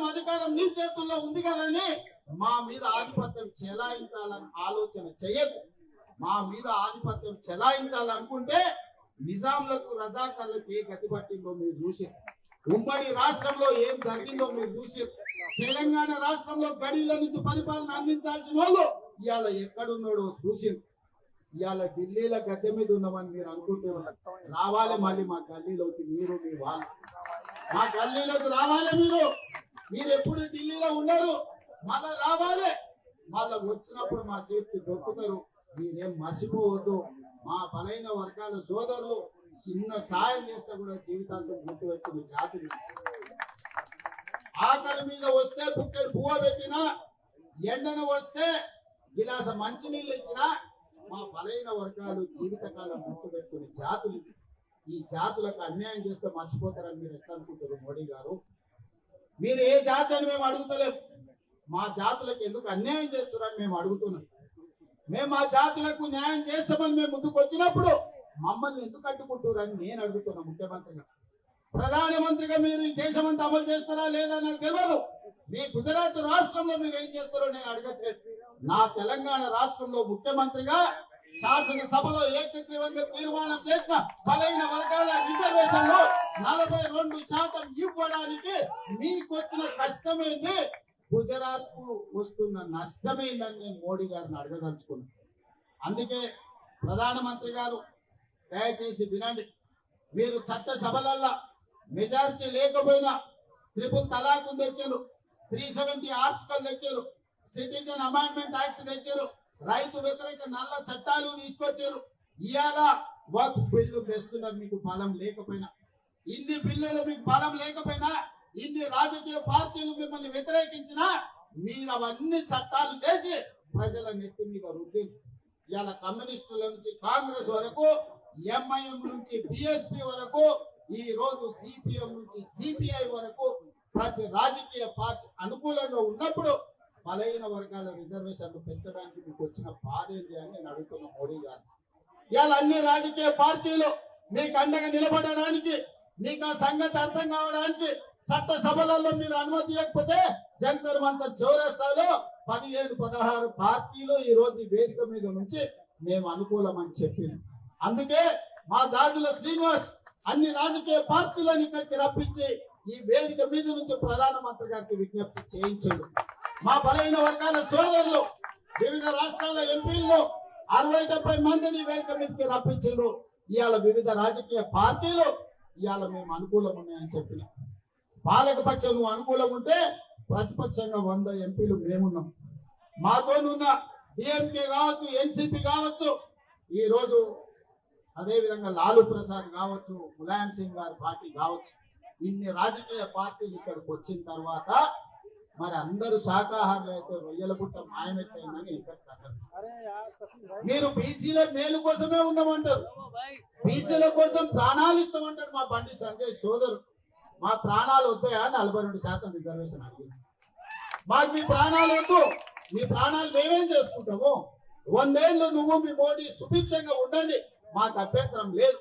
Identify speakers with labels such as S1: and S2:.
S1: మొత్తం అధికారం నీ చేతుల్లో ఉంది కదని. మా మీద ఆధిపత్యం చెలాయించాలని ఆలోచన చేయదు మా మీద ఆధిపత్యం చెలాయించాలనుకుంటే నిజాంలకు రజాకర్లకు ఏ గతి పట్టిందో మీరు చూసి ఉమ్మడి రాష్ట్రంలో ఏం జరిగిందో మీరు చూసి తెలంగాణ రాష్ట్రంలో గడిల నుంచి పరిపాలన అందించాల్సిన వాళ్ళు ఇవాళ ఎక్కడున్నాడో చూసి ఇవాళ ఢిల్లీలో గద్దె మీద ఉన్నామని మీరు అనుకుంటే రావాలి మళ్ళీ మా గల్లీలోకి మీరు మీ వాళ్ళు. మా గల్లీలోకి రావాలి మీరు. మీరు ఎప్పుడు ఢిల్లీలో ఉండరు మళ్ళా రావాలి. మళ్ళా వచ్చినప్పుడు మా సేఫ్టీ దొక్కుతారు. మీరేం మర్చిపోవద్దు. మా బలైన వర్గాల సోదరులు చిన్న సాయం చేస్తే కూడా జీవితాంతం గుర్తుపెట్టుకునే జాతులు ఆకలి మీద వస్తే బుక్కెడు పువ్వ పెట్టినా ఎండను వస్తే గిలాస మంచినీళ్ళు ఇచ్చినా మా బలైన వర్గాలు జీవితకాలం గుర్తుపెట్టుకునే జాతులు ఈ జాతులకు అన్యాయం చేస్తే మర్చిపోతారని మీరు ఎట్లా అనుకుంటారు మోడీ గారు? మీరు ఏ జాతి అని మేము అడుగుతలేము మా జాతులకు ఎందుకు అన్యాయం చేస్తున్నారని మేము అడుగుతున్నాం. మేము మా జాతులకు న్యాయం చేస్తామని మేము ముందుకు వచ్చినప్పుడు మమ్మల్ని ఎందుకు అడ్డుకుంటున్నారని నేను అడుగుతున్నా ముఖ్యమంత్రిగా. ప్రధానమంత్రిగా మీరు ఈ దేశం అంతా అమలు చేస్తారా లేదా నాకు తెలియదు మీ గుజరాత్ రాష్ట్రంలో మీరు ఏం చేస్తారో నేను అడగట్లేదు. నా తెలంగాణ రాష్ట్రంలో ముఖ్యమంత్రిగా శాసనసభలో ఏకగ్రీవంగా తీర్మానం చేసిన బలైన వర్గాల రిజర్వేషన్లో నలభై రెండు శాతం ఇవ్వడానికి మీకు వచ్చిన కష్టమేంది. గుజరాత్కు వస్తున్న నష్టమేందని నేను మోడీ గారిని అడగదలుచుకున్నాను అందుకే ప్రధానమంత్రి గారు దయచేసి వినండి. మీరు చట్ట సభలల్లో మెజారిటీ లేకపోయినా త్రిపుల్ తలాక్ తెచ్చారు. త్రీ సెవెంటీ ఆర్టికల్ తెచ్చారు. సిటిజన్ అమెండ్మెంట్ యాక్ట్ తెచ్చారు. రైతు వ్యతిరేక నల్ల చట్టాలు తీసుకొచ్చారు. ఇవాళ వక్ బిల్లు తెస్తున్నారు మీకు బలం లేకపోయినా. ఇన్ని బిల్లులు మీకు బలం లేకపోయినా ఇన్ని రాజకీయ పార్టీలు మిమ్మల్ని వ్యతిరేకించినా మీరు అవన్నీ చట్టాలు చేసి ప్రజల నెత్తి మీద రుద్ది. ఇవాళ కమ్యూనిస్టుల నుంచి కాంగ్రెస్ వరకు ఎంఐఎం నుంచి బిఎస్పి వరకు ఈ రోజు సిపిఎం నుంచి సిపిఐ వరకు ప్రతి రాజకీయ పార్టీ అనుకూలంగా ఉన్నప్పుడు బలహీన వర్గాల రిజర్వేషన్లు పెంచడానికి మీకు వచ్చిన బాధ ఏంటి అని నేను అడుగుతున్న మోడీ గారు. ఇవాళ అన్ని రాజకీయ పార్టీలు మీకు అండగా నిలబడడానికి మీకు ఆ సంగతి అర్థం కావడానికి చట్ట సభలలో మీరు అనుమతి ఇవ్వకపోతే జంతర్ మంతర్ చౌరస్తాలో పదిహేను పదహారు పార్టీలు ఈ రోజు ఈ వేదిక మీద నుంచి మేము అనుకూలమని చెప్పింది అందుకే మా జాజుల శ్రీనివాస్ అన్ని రాజకీయ పార్టీలను ఇక్కడికి రప్పించి ఈ వేదిక మీద నుంచి ప్రధానమంత్రి గారికి విజ్ఞప్తి చేయించాడు. మా బలహీన వర్గాల సోదరులు వివిధ రాష్ట్రాల ఎంపీలు అరవై డెబ్బై మందిని ఈ వేదిక మీదకి రప్పించారు. ఇవాళ వివిధ రాజకీయ పార్టీలు ఇవాళ మేము అనుకూలం ఉన్నాయని చెప్పిన. పాలకపక్షం నువ్వు అనుకూలం ఉంటే ప్రతిపక్షంగా వంద ఎంపీలు మేమున్నాం. మాతోనున్న డిఎంకే కావచ్చు ఎన్సిపి కావచ్చు ఈ రోజు అదేవిధంగా లాలూ ప్రసాద్ కావచ్చు ములాయం సింగ్ గారి పార్టీ కావచ్చు. ఇన్ని రాజకీయ పార్టీలు ఇక్కడికి వచ్చిన తర్వాత మరి అందరూ శాకాహారులు అయితే రొయ్యల పుట్ట మాయమెట్టయిందని ఇక్కడ మీరు బీసీల మేలు కోసమే ఉన్నామంటారు బీసీల కోసం ప్రాణాలు ఇస్తామంటాడు మా బండి సంజయ్ సోదరు. మా ప్రాణాలు వస్తాయా నలభై రెండు శాతం రిజర్వేషన్ అడిగింది. మాకు మీ ప్రాణాలు వద్దు. మీ ప్రాణాలు మేమేం చేసుకుంటాము? వందేళ్ళు నువ్వు మీ మోడీ సుభిక్షంగా ఉండండి. మాకు అభ్యంతరం లేదు.